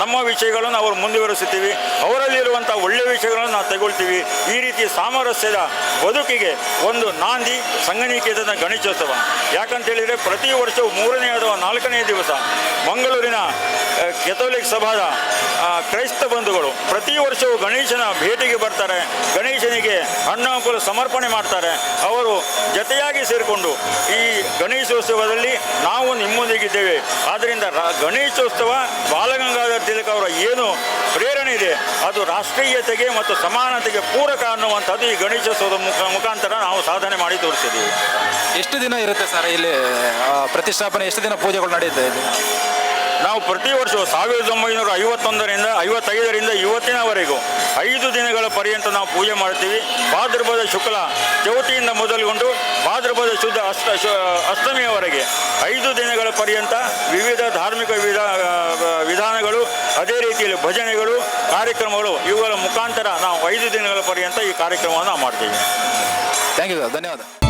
ನಮ್ಮ ವಿಷಯಗಳನ್ನು ಅವರು ಮುಂದುವರಿಸುತ್ತೀವಿ. ಅವರಲ್ಲಿರುವಂಥ ಒಳ್ಳೆಯ ವಿಷಯಗಳನ್ನು ನಾವು ತಗೊಳ್ತೀವಿ. ಈ ರೀತಿ ಸಾಮರಸ್ಯದ ಬದುಕಿಗೆ ಒಂದು ನಾಂದಿ ಸಂಗನಿಕೇತನ ಗಣೇಶೋತ್ಸವ. ಯಾಕಂತ ಹೇಳಿದರೆ ಪ್ರತಿ ವರ್ಷವೂ ಮೂರನೇ ಅಥವಾ ನಾಲ್ಕನೇ ದಿವಸ ಮಂಗಳೂರಿನ ಕೆಥೋಲಿಕ್ ಸಭಾದ ಕ್ರೈಸ್ತ ಬಂಧುಗಳು ಪ್ರತಿ ವರ್ಷವೂ ಗಣೇಶನ ಭೇಟಿಗೆ ಬರ್ತಾರೆ. ಗಣೇಶನಿಗೆ ಹಣ್ಣು ಸಮರ್ಪಣೆ ಮಾಡ್ತಾರೆ. ಅವರು ಜತೆಯಾಗಿ ಸೇರಿಕೊಂಡು ಈ ಗಣೇಶೋತ್ಸವದಲ್ಲಿ ನಾವು ನಿಮ್ಮೊಂದಿಗಿದ್ದೇವೆ. ಆದ್ದರಿಂದ ಗಣೇಶೋತ್ಸವ ಬಾಲಗಂಗಾಧರ ತಿಲಕ್ ಅವರ ಏನು ಪ್ರೇರಣೆ ಇದೆ, ಅದು ರಾಷ್ಟ್ರೀಯತೆಗೆ ಮತ್ತು ಸಮಾನತೆಗೆ ಪೂರಕ ಅನ್ನುವಂಥದ್ದು ಈ ಗಣೇಶೋತ್ಸವದ ಮುಖ, ಮುಖಾಂತರ ನಾವು ಸಾಧನೆ ಮಾಡಿ ತೋರಿಸಿದ್ದೀವಿ. ಎಷ್ಟು ದಿನ ಇರುತ್ತೆ ಸರ್ ಇಲ್ಲಿ ಪ್ರತಿಷ್ಠಾಪನೆ? ಎಷ್ಟು ದಿನ ಪೂಜೆಗಳು ನಡೆಯುತ್ತೆ ಇಲ್ಲಿ? ನಾವು ಪ್ರತಿ ವರ್ಷ ಸಾವಿರದ ಒಂಬೈನೂರ ಐವತ್ತೊಂದರಿಂದ ಐವತ್ತೈದರಿಂದ ಇವತ್ತಿನವರೆಗೂ ಐದು ದಿನಗಳ ಪರ್ಯಂತ ನಾವು ಪೂಜೆ ಮಾಡ್ತೀವಿ ಭಾದ್ರಪದ ಶುಕ್ಲ ಚೌತಿಯಿಂದ ಮೊದಲುಗೊಂಡು ಭಾದ್ರಪದ ಶುದ್ಧ ಅಷ್ಟ ಅಷ್ಟಮಿಯವರೆಗೆ ಐದು ದಿನಗಳ ಪರ್ಯಂತ ವಿವಿಧ ಧಾರ್ಮಿಕ ವಿಧ ವಿಧಾನಗಳು, ಅದೇ ರೀತಿಯಲ್ಲಿ ಭಜನೆಗಳು, ಕಾರ್ಯಕ್ರಮಗಳು ಇವುಗಳ ಮುಖಾಂತರ ನಾವು ಐದು ದಿನಗಳ ಪರ್ಯಂತ ಈ ಕಾರ್ಯಕ್ರಮವನ್ನು ಮಾಡ್ತೀವಿ. ಥ್ಯಾಂಕ್ ಯು ಸರ್ ಧನ್ಯವಾದ.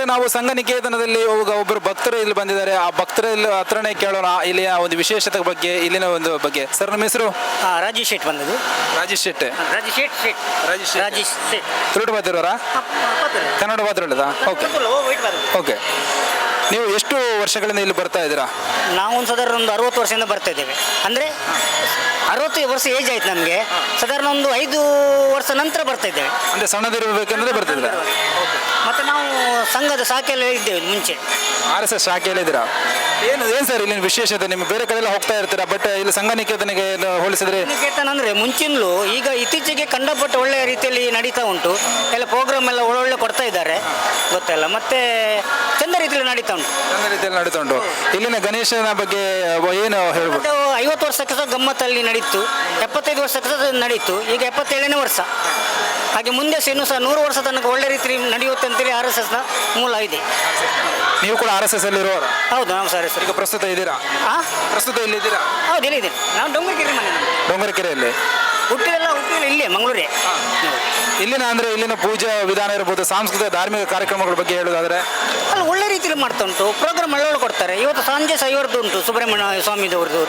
ವೀಕ್ಷಕರೇ ನಾವು ಸಂಘ ನಿಕೇತನದಲ್ಲಿ ಒಬ್ಬರು ಭಕ್ತರು ಇಲ್ಲಿ ಬಂದಿದ್ದಾರೆ. ಆ ಭಕ್ತರ ಹತ್ರನೇ ಕೇಳೋಣ. ಇಲ್ಲಿಯ ಒಂದು ವಿಶೇಷತೆ ಬಗ್ಗೆ ಇಲ್ಲಿನ ಒಂದು ಬಗ್ಗೆ. ಸರ್ ನಮ್ಮ ಹೆಸರು? ರಾಜೇಶ್ ಶೆಟ್ ಬಂದದ್ದು. ರಾಜೇಶ್ ಶೆಟ್ಟೆ. ರಾಜೇಶ್ ಶೆಟ್ ಶೆಟ್ ರಾಜೇಶ್ ಶೆಟ್ಟಿ. ರಾಜೇಶ್ ಶೆಟ್ ತುಳುಟು ಮಾತಿರೋರಾ ಕನ್ನಡ ಮಾತಾಡೋದಾ ಓಕೆ. ಓಕೆ. ನೀವು ಎಷ್ಟು ವರ್ಷಗಳಿಂದ ಇಲ್ಲಿ ಬರ್ತಾ ಇದ್ದೀರಾ? ನಾವು ಒಂದು ಸಾಧಾರಣ ಒಂದು ಅರವತ್ತು ವರ್ಷದಿಂದ ಬರ್ತಾ ಇದ್ದೇವೆ. ಅಂದರೆ ಅರವತ್ತು ವರ್ಷ ಏಜ್ ಆಯ್ತು ನಮಗೆ. ಸಾಧಾರಣ ಒಂದು ಐದು ವರ್ಷ ನಂತರ ಬರ್ತಾ ಇದ್ದೇವೆ. ಅಂದ್ರೆ ಸಣ್ಣದಿರಬೇಕಂದ್ರೆ ಬರ್ತಿದ್ದೀರಾ? ಸಂಘದ ಶಾಖೆಯಲ್ಲಿ ಇದ್ದೇವೆ ಮುಂಚೆ. ಆರ್ ಎಸ್ ಎಸ್ ಶಾಖೆಯಲ್ಲಿ ಇದ್ದೀರಾ ಏನು ಏನು ಸರ್ ಇಲ್ಲಿನ ವಿಶೇಷತೆ? ನಿಮ್ಮ ಬೇರೆ ಕಡೆ ಎಲ್ಲ ಹೋಗ್ತಾ ಇರ್ತೀರಾ? ಬಟ್ ಇಲ್ಲಿ ಸಂಘ ನಿಕೇತನಿಗೆ ಏನು ಹೋಲಿಸಿದ್ರೆ? ನಿಕೇತನ ಅಂದ್ರೆ ಮುಂಚಿನಲೂ ಈಗ ಇತ್ತೀಚೆಗೆ ಕಂಡಪಟ್ಟು ಒಳ್ಳೆಯ ರೀತಿಯಲ್ಲಿ ನಡೀತಾ ಉಂಟು. ಎಲ್ಲ ಪ್ರೋಗ್ರಾಮ್ ಎಲ್ಲ ಒಳ್ಳೊಳ್ಳೆ ಕೊಡ್ತಾ ಇದ್ದಾರೆ. ಗೊತ್ತಲ್ಲ ಮತ್ತೆ ಚಂದ ರೀತಿಯಲ್ಲಿ ನಡೀತಾ ಉಂಟು. ನನ್ನ ರೀತಿಯಲ್ಲಿ ನಡೀತಾ ಉಂಟು. ಇಲ್ಲಿನ ಗಣೇಶನ ಬಗ್ಗೆ ಏನು ಹೇಳ್ಬೋದು? ಅದು ಐವತ್ತು ವರ್ಷಕ್ಕೆ ಸಹ ಗಮ್ಮತ್ತಲ್ಲಿ ನಡೀತು. ಎಪ್ಪತ್ತೈದು ವರ್ಷಕ್ಕೆ ಸಹ ನಡೀತು. ಈಗ ಎಪ್ಪತ್ತೇಳನೇ ವರ್ಷ. ಹಾಗೆ ಮುಂದೆ ಸಹ ಇನ್ನೂ ಸಹ ನೂರು ವರ್ಷ ತನಕ ಒಳ್ಳೆ ರೀತಿಯಲ್ಲಿ ನಡೆಯುತ್ತೆ ಅಂತೇಳಿ ಆರ್ ಎಸ್ ಎಸ್ನ ಮೂಲ ಇದೆ. ನೀವು ಕೂಡ ಆರ್ ಎಸ್ ಎಸ್ ಅಲ್ಲಿ ಇರೋರು ಹೌದು ನಾವು ಸರ್ ಸರ್ ಈಗ ಪ್ರಸ್ತುತ ಇದ್ದೀರಾ? ಹಾಂ ಪ್ರಸ್ತುತ ಇಲ್ಲಿದ್ದೀರಾ ಹೌದು ಇಲ್ಲಿದೆ ನಾವು ಡೊಂಗರಕೆರೆ ಮನೆ ನಮ್ದು. ಡೊಂಗರಕೆರೆಯಲ್ಲಿ? ಹುಟ್ಟಿದೆಲ್ಲ ಹುಟ್ಟಿದ ಇಲ್ಲೇ ಮಂಗಳೂರೇ. ಇಲ್ಲಿನ ಅಂದ್ರೆ ಇಲ್ಲಿನ ಪೂಜಾ ವಿಧಾನ ಇರ್ಬೋದು ಸಾಂಸ್ಕೃತಿಕ ಧಾರ್ಮಿಕ ಕಾರ್ಯಕ್ರಮಗಳ ಬಗ್ಗೆ ಹೇಳೋದಾದ್ರೆ? ಅಲ್ಲಿ ಒಳ್ಳೆ ರೀತಿಯಲ್ಲಿ ಮಾಡ್ತಾ ಉಂಟು ಪ್ರೋಗ್ರಾಮ್ ಒಳ್ಳೊಳ್ಳೆ ಕೊಡ್ತಾರೆ. ಇವತ್ತು ಸಂಜೆ ಸಹ ಇವರದ್ದು ಉಂಟು ಸುಬ್ರಹ್ಮಣ್ಯ ಸ್ವಾಮಿದವ್ರದ್ದು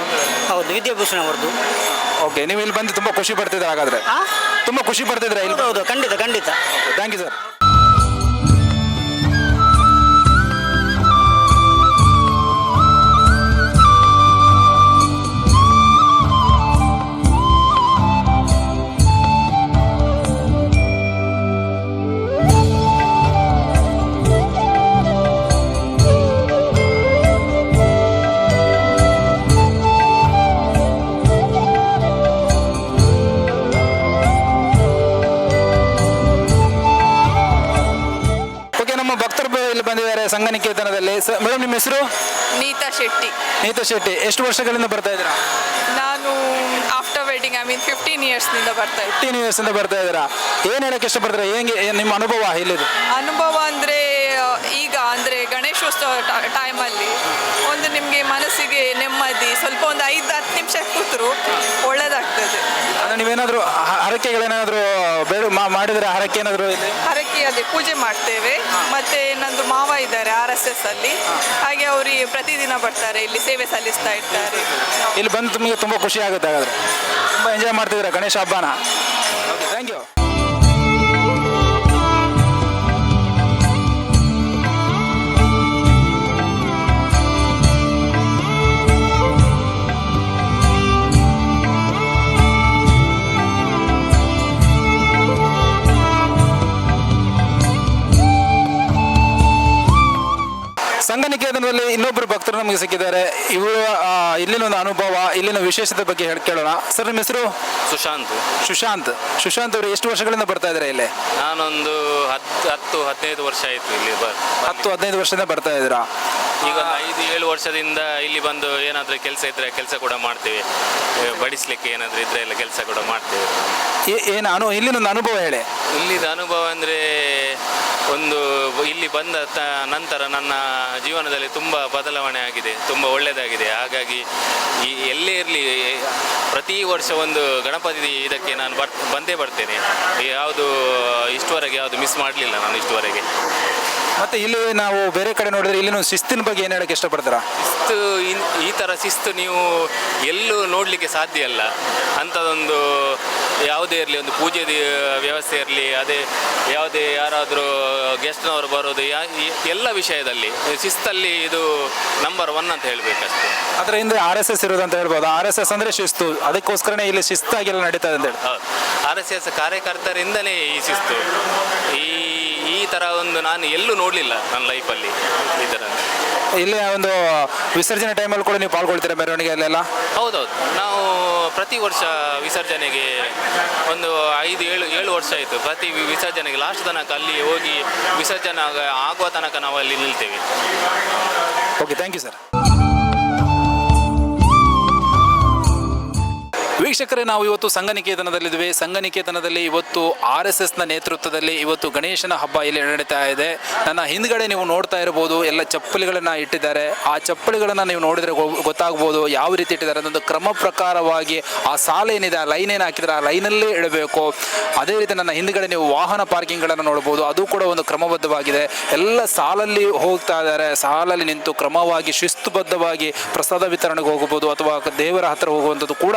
ಹೌದು ವಿದ್ಯಾಭೂಷಣ ಅವ್ರದ್ದು ಓಕೆ ನೀವು ಇಲ್ಲಿ ಬಂದು ತುಂಬಾ ಖುಷಿ ಪಡ್ತಿದ್ರ ಹಾಗಾದ್ರೆ? ಆ? ತುಂಬಾ ಖುಷಿ ಪಡ್ತಿದ್ರೆ ಇಲ್ಲಿ? ಹೌದು ಹೌದು ಖಂಡಿತ ಖಂಡಿತ. ಥ್ಯಾಂಕ್ ಯು ಸರ್ ಬಂದಿದ್ದಾರೆ ಸಂಘ ಮೇಡಮ್ ನಿಮ್ಮ ಹೆಸರು? ನೀತಾ ಶೆಟ್ಟಿ. ನೀತಾ ಶೆಟ್ಟಿ. ಎಷ್ಟು ವರ್ಷಗಳಿಂದ ಬರ್ತಾ ಇದ್ದೀರಾ? ನಾನು after wedding I mean fifteen ಇಯರ್ಸ್ನಿಂದ ಬರ್ತಾ ಇದ್ದೀನಿ. ಫಿಫ್ಟೀನ್ ಇಯರ್ಸ್ ಇಂದ ಬರ್ತಾ ಇದ್ದೀರಾ? ಏನು ಹೇಳಕ್ಕೆ ಇಷ್ಟಪಡ್ತೀರಾ? ಹೆಂಗೆ ನಿಮ್ಮ ಅನುಭವ ಇಲ್ಲಿದೆ ಅನುಭವ ಅಂದರೆ ಈಗ ಅಂದರೆ ಗಣೇಶೋತ್ಸವ ಟೈಮಲ್ಲಿ ಒಂದು ನಿಮಗೆ ಮನಸ್ಸಿಗೆ ನೆಮ್ಮದಿ ಸ್ವಲ್ಪ ಒಂದು ಐದು ನಿಮಿಷ ಕೂತರು ಒಳ್ಳೇದಾಗ್ತದೆ. ಅಂದ್ರೆ ನೀವೇನಾದ್ರೂ ಹರಕೆಗಳೇನಾದ್ರೂ ಬೇಡ ಮಾಡಿದ್ರೆ ಹರಕೆ ಏನಾದ್ರು ಇಲ್ಲಿ ಹರಕೆ ಅದೇ ಪೂಜೆ ಮಾಡ್ತೇವೆ. ಮತ್ತೆ ನಂದು ಮಾವ ಇದ್ದಾರೆ ಆರ್ ಎಸ್ ಎಸ್ ಅಲ್ಲಿ. ಹಾಗೆ ಅವರಿಗೆ ಪ್ರತಿದಿನ ಬರ್ತಾರೆ ಇಲ್ಲಿ ಸೇವೆ ಸಲ್ಲಿಸ್ತಾ ಇರ್ತಾರೆ. ಇಲ್ಲಿ ಬಂದು ನಿಮಗೆ ತುಂಬಾ ಖುಷಿ ಆಗುತ್ತೆ ಹಾಗಾದ್ರೆ. ತುಂಬಾ ಎಂಜಾಯ್ ಮಾಡ್ತಿದ್ದೀರಾ ಗಣೇಶ ಹಬ್ಬನ? ಓಕೆ ಥ್ಯಾಂಕ್ ಯು ಸಂಘ ನಿಕೇತನದಲ್ಲಿ ಇನ್ನೊಬ್ಬರು ಭಕ್ತರು ನಮಗೆ ಸಿಕ್ಕಿದ್ದಾರೆ. ಇವರು ಇಲ್ಲಿನ ಒಂದು ಅನುಭವ ಇಲ್ಲಿನ ವಿಶೇಷತೆ ಬಗ್ಗೆ ಹೇಳಿ ಕೇಳೋಣ ಸರ್ ನಿಮ್ಮ ಹೆಸರು? ಸುಶಾಂತ್. ಸುಶಾಂತ್. ಸುಶಾಂತ್ ಅವರು ಎಷ್ಟು ವರ್ಷಗಳಿಂದ ಬರ್ತಾ ಇದ್ದಾರೆ ಇಲ್ಲಿ? ನಾನೊಂದು ಹತ್ತು ಹತ್ತು ಹದಿನೈದು ವರ್ಷ ಆಯಿತು ಇಲ್ಲಿ ಬರ್ ಹತ್ತು ಹದಿನೈದು ವರ್ಷದಿಂದ ಬರ್ತಾ ಇದ್ದೀರಾ? ಈಗ ಐದು ಏಳು ವರ್ಷದಿಂದ ಇಲ್ಲಿ ಬಂದು ಏನಾದರೂ ಕೆಲಸ ಇದ್ದರೆ ಕೆಲಸ ಕೂಡ ಮಾಡ್ತೀವಿ. ಬಡಿಸ್ಲಿಕ್ಕೆ ಏನಾದರೂ ಇದ್ರೆ ಎಲ್ಲ ಕೆಲಸ ಕೂಡ ಮಾಡ್ತೀವಿ. ಏನು ಅನು ಇಲ್ಲಿನ ಒಂದು ಅನುಭವ ಹೇಳಿ. ಇಲ್ಲಿದ ಅನುಭವ ಅಂದರೆ ಒಂದು ಇಲ್ಲಿ ಬಂದ ತ ನಂತರ ನನ್ನ ಜೀವನದಲ್ಲಿ ತುಂಬ ಬದಲಾವಣೆ ಆಗಿದೆ ತುಂಬ ಒಳ್ಳೆಯದಾಗಿದೆ ಹಾಗಾಗಿ ಈ ಎಲ್ಲೇ ಇರಲಿ ಪ್ರತಿ ವರ್ಷ ಒಂದು ಗಣಪತಿ ಇದಕ್ಕೆ ನಾನು ಬರ್ ಬಂದೇ ಬರ್ತೇನೆ. ಯಾವುದು ಇಷ್ಟುವರೆಗೆ ಯಾವುದು ಮಿಸ್ ಮಾಡಲಿಲ್ಲ ನಾನು ಇಷ್ಟುವರೆಗೆ. ಮತ್ತೆ ಇಲ್ಲಿ ನಾವು ಬೇರೆ ಕಡೆ ನೋಡಿದ್ರೆ ಇಲ್ಲಿ ಶಿಸ್ತಿನ ಬಗ್ಗೆ ಏನು ಹೇಳಕ್ಕೆ ಇಷ್ಟಪಡ್ತೀರಾ? ಶಿಸ್ತು ಈ ಥರ ಶಿಸ್ತು ನೀವು ಎಲ್ಲೂ ನೋಡಲಿಕ್ಕೆ ಸಾಧ್ಯ ಅಲ್ಲ ಅಂಥದ್ದೊಂದು ಯಾವುದೇ ಇರಲಿ ಒಂದು ಪೂಜೆ ವ್ಯವಸ್ಥೆ ಇರಲಿ ಅದೇ ಯಾವುದೇ ಯಾರಾದರೂ ಗೆಸ್ಟ್ನವರು ಬರೋದು ಯಾ ಈ- ಎಲ್ಲ ವಿಷಯದಲ್ಲಿ ಶಿಸ್ತಲ್ಲಿ ಇದು ನಂಬರ್ ಒನ್ ಅಂತ ಹೇಳಬೇಕಷ್ಟೇ. ಅದರ ಹಿಂದೆ ಆರ್ ಎಸ್ ಎಸ್ ಇರೋದು ಅಂತ ಹೇಳ್ಬೋದು. ಆರ್ ಎಸ್ ಎಸ್ ಅಂದರೆ ಶಿಸ್ತು. ಅದಕ್ಕೋಸ್ಕರನೇ ಇಲ್ಲಿ ಶಿಸ್ತಾಗೆಲ್ಲ ನಡೀತದೆ ಅಂತ ಹೇಳಿ ಹೌದು. ಆರ್ ಎಸ್ ಎಸ್ ಕಾರ್ಯಕರ್ತರಿಂದಲೇ ಈ ಶಿಸ್ತು. ಈ ಈ ಥರ ಒಂದು ನಾನು ಎಲ್ಲೂ ನೋಡಲಿಲ್ಲ ನನ್ನ ಲೈಫಲ್ಲಿ ಈ ಥರ ಇಲ್ಲಿ ಒಂದು ವಿಸರ್ಜನೆ ಟೈಮಲ್ಲಿ ಕೂಡ ನೀವು ಪಾಲ್ಗೊಳ್ತೀರಾ ಮೆರವಣಿಗೆಯಲ್ಲೆಲ್ಲ? ಹೌದೌದು. ನಾವು ಪ್ರತಿ ವರ್ಷ ವಿಸರ್ಜನೆಗೆ ಒಂದು ಐದು ಏಳು ಏಳು ವರ್ಷ ಆಯಿತು. ಪ್ರತಿ ವಿ- ವಿಸರ್ಜನೆಗೆ ಲಾಸ್ಟ್ ತನಕ ಅಲ್ಲಿ ಹೋಗಿ ವಿಸರ್ಜನೆ ಆಗ- ಆಗುವ ತನಕ ನಾವು ಅಲ್ಲಿ ನಿಲ್ತೇವೆ. ಓಕೆ ಥ್ಯಾಂಕ್ ಯು ಸರ್ ವೀಕ್ಷಕರೇ, ನಾವು ಇವತ್ತು ಸಂಘನಿಕೇತನದಲ್ಲಿದ್ದೇವೆ. ಸಂಘನಿಕೇತನದಲ್ಲಿ ಇವತ್ತು ಆರ್ ಎಸ್ ಎಸ್ನ ನೇತೃತ್ವದಲ್ಲಿ ಇವತ್ತು ಗಣೇಶನ ಹಬ್ಬ ಇಲ್ಲಿ ನಡೀತಾ ಇದೆ. ನನ್ನ ಹಿಂದ್ಗಡೆ ನೀವು ನೋಡ್ತಾ ಇರಬಹುದು ಎಲ್ಲ ಚಪ್ಪಲಿಗಳನ್ನು ಇಟ್ಟಿದ್ದಾರೆ. ಆ ಚಪ್ಪಲಿಗಳನ್ನು ನೀವು ನೋಡಿದ್ರೆ ಗೊತ್ತಾಗಬಹುದು ಯಾವ ರೀತಿ ಇಟ್ಟಿದ್ದಾರೆ ಅದೊಂದು ಕ್ರಮ ಪ್ರಕಾರವಾಗಿ ಆ ಸಾಲ ಏನಿದೆ, ಆ ಲೈನ್ ಏನು ಹಾಕಿದ್ರೆ ಆ ಲೈನಲ್ಲೇ ಇಡಬೇಕು. ಅದೇ ರೀತಿ ನನ್ನ ಹಿಂದ್ಗಡೆ ನೀವು ವಾಹನ ಪಾರ್ಕಿಂಗ್ಗಳನ್ನು ನೋಡ್ಬೋದು. ಅದು ಕೂಡ ಒಂದು ಕ್ರಮಬದ್ಧವಾಗಿದೆ. ಎಲ್ಲ ಸಾಲಲ್ಲಿ ಹೋಗ್ತಾ ಇದ್ದಾರೆ. ಸಾಲಲ್ಲಿ ನಿಂತು ಕ್ರಮವಾಗಿ ಶಿಸ್ತುಬದ್ಧವಾಗಿ ಪ್ರಸಾದ ವಿತರಣೆಗೆ ಹೋಗಬಹುದು ಅಥವಾ ದೇವರ ಹತ್ರ ಹೋಗುವಂಥದ್ದು ಕೂಡ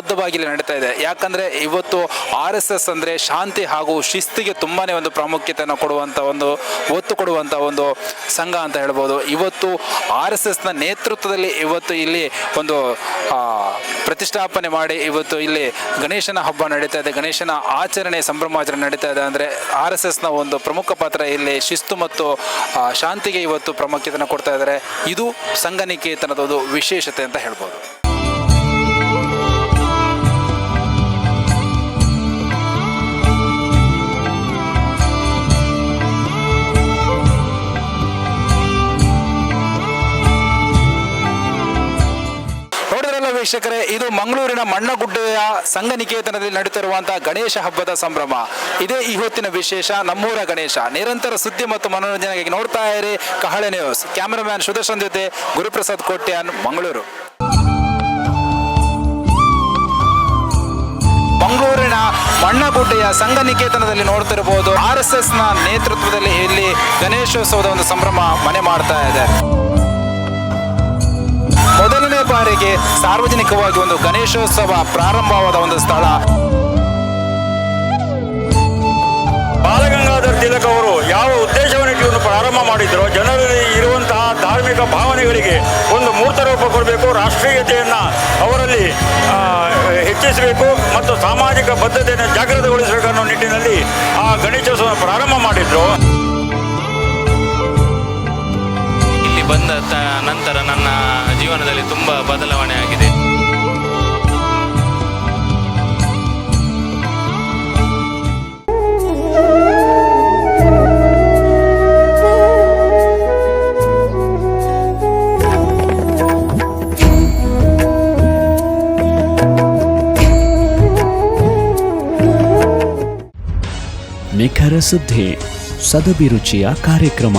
ಕ್ರಮಬದ್ಧವಾಗಿ ನಡೀತಾ ಇದೆ. ಯಾಕಂದ್ರೆ ಇವತ್ತು ಆರ್ ಎಸ್ ಎಸ್ ಅಂದ್ರೆ ಶಾಂತಿ ಹಾಗೂ ಶಿಸ್ತಿಗೆ ತುಂಬಾನೇ ಒಂದು ಪ್ರಾಮುಖ್ಯತೆಯನ್ನು ಕೊಡುವಂತ ಒಂದು, ಒತ್ತು ಕೊಡುವಂತ ಒಂದು ಸಂಘ ಅಂತ ಹೇಳ್ಬೋದು. ಇವತ್ತು ಆರ್ ಎಸ್ ಎಸ್ನ ನೇತೃತ್ವದಲ್ಲಿ ಇವತ್ತು ಇಲ್ಲಿ ಒಂದು ಪ್ರತಿಷ್ಠಾಪನೆ ಮಾಡಿ ಇವತ್ತು ಇಲ್ಲಿ ಗಣೇಶನ ಹಬ್ಬ ನಡೀತಾ ಇದೆ. ಗಣೇಶನ ಆಚರಣೆ, ಸಂಭ್ರಮಾಚರಣೆ ನಡೀತಾ ಇದೆ. ಅಂದರೆ ಆರ್ ಎಸ್ ಎಸ್ನ ಒಂದು ಪ್ರಮುಖ ಪಾತ್ರ ಇಲ್ಲಿ ಶಿಸ್ತು ಮತ್ತು ಶಾಂತಿಗೆ ಇವತ್ತು ಪ್ರಾಮುಖ್ಯತೆಯನ್ನು ಕೊಡ್ತಾ ಇದ್ದಾರೆ. ಇದು ಸಂಘ ನಿಕೇತನದ ಒಂದು ವಿಶೇಷತೆ ಅಂತ ಹೇಳ್ಬೋದು. ವೀಕ್ಷಕರೇ, ಇದು ಮಂಗಳೂರಿನ ಮಣ್ಣಗುಡ್ಡೆಯ ಸಂಘನಿಕೇತನದಲ್ಲಿ ನಡೆಯುತ್ತಿರುವಂತಹ ಗಣೇಶ ಹಬ್ಬದ ಸಂಭ್ರಮ. ಇದೇ ಈ ಹೊತ್ತಿನ ವಿಶೇಷ, ನಮ್ಮೂರ ಗಣೇಶ. ನಿರಂತರ ಸುದ್ದಿ ಮತ್ತು ಮನೋರಂಜನೆಗಾಗಿ ನೋಡ್ತಾ ಇರಿ ಕಹಳೆ ನ್ಯೂಸ್. ಕ್ಯಾಮರಾಮ್ಯಾನ್ ಸುದರ್ಶನ್ ಜೊತೆ ಗುರುಪ್ರಸಾದ್ ಕೋಟ್ಯಾನ್, ಮಂಗಳೂರು. ಮಂಗಳೂರಿನ ಮಣ್ಣಗುಡ್ಡೆಯ ಸಂಘನಿಕೇತನದಲ್ಲಿ ನೋಡ್ತಿರಬಹುದು. ಆರ್ ಎಸ್ ಎಸ್ನ ನೇತೃತ್ವದಲ್ಲಿ ಇಲ್ಲಿ ಗಣೇಶೋತ್ಸವದ ಒಂದು ಸಂಭ್ರಮ ಮನೆ ಮಾಡ್ತಾ ಇದೆ. ಬಾರಿಗೆ ಸಾರ್ವಜನಿಕವಾಗಿ ಒಂದು ಗಣೇಶೋತ್ಸವ ಪ್ರಾರಂಭವಾದ ಒಂದು ಸ್ಥಳ. ಬಾಲಗಂಗಾಧರ್ ತಿಲಕ್ ಅವರು ಯಾವ ಉದ್ದೇಶವನ್ನು ಇಟ್ಟುಕೊಂಡು ಪ್ರಾರಂಭ ಮಾಡಿದ್ರು ಜನರಲ್ಲಿ ಇರುವಂತಹ ಧಾರ್ಮಿಕ ಭಾವನೆಗಳಿಗೆ ಒಂದು ಮೂರ್ತ ರೂಪ ಕೊಡಬೇಕು, ರಾಷ್ಟ್ರೀಯತೆಯನ್ನ ಅವರಲ್ಲಿ ಹೆಚ್ಚಿಸಬೇಕು ಮತ್ತು ಸಾಮಾಜಿಕ ಬದ್ಧತೆಯನ್ನು ಜಾಗೃತಗೊಳಿಸಬೇಕು ಅನ್ನೋ ನಿಟ್ಟಿನಲ್ಲಿ ಆ ಗಣೇಶೋತ್ಸವ ಪ್ರಾರಂಭ ಮಾಡಿದ್ರು. ಬಂದ ನಂತರ ನನ್ನ ಜೀವನದಲ್ಲಿ ತುಂಬ ಬದಲಾವಣೆ ಆಗಿದೆ. ನಿಖರ ಸುದ್ದಿ ಸದಭಿರುಚಿಯ ಕಾರ್ಯಕ್ರಮ.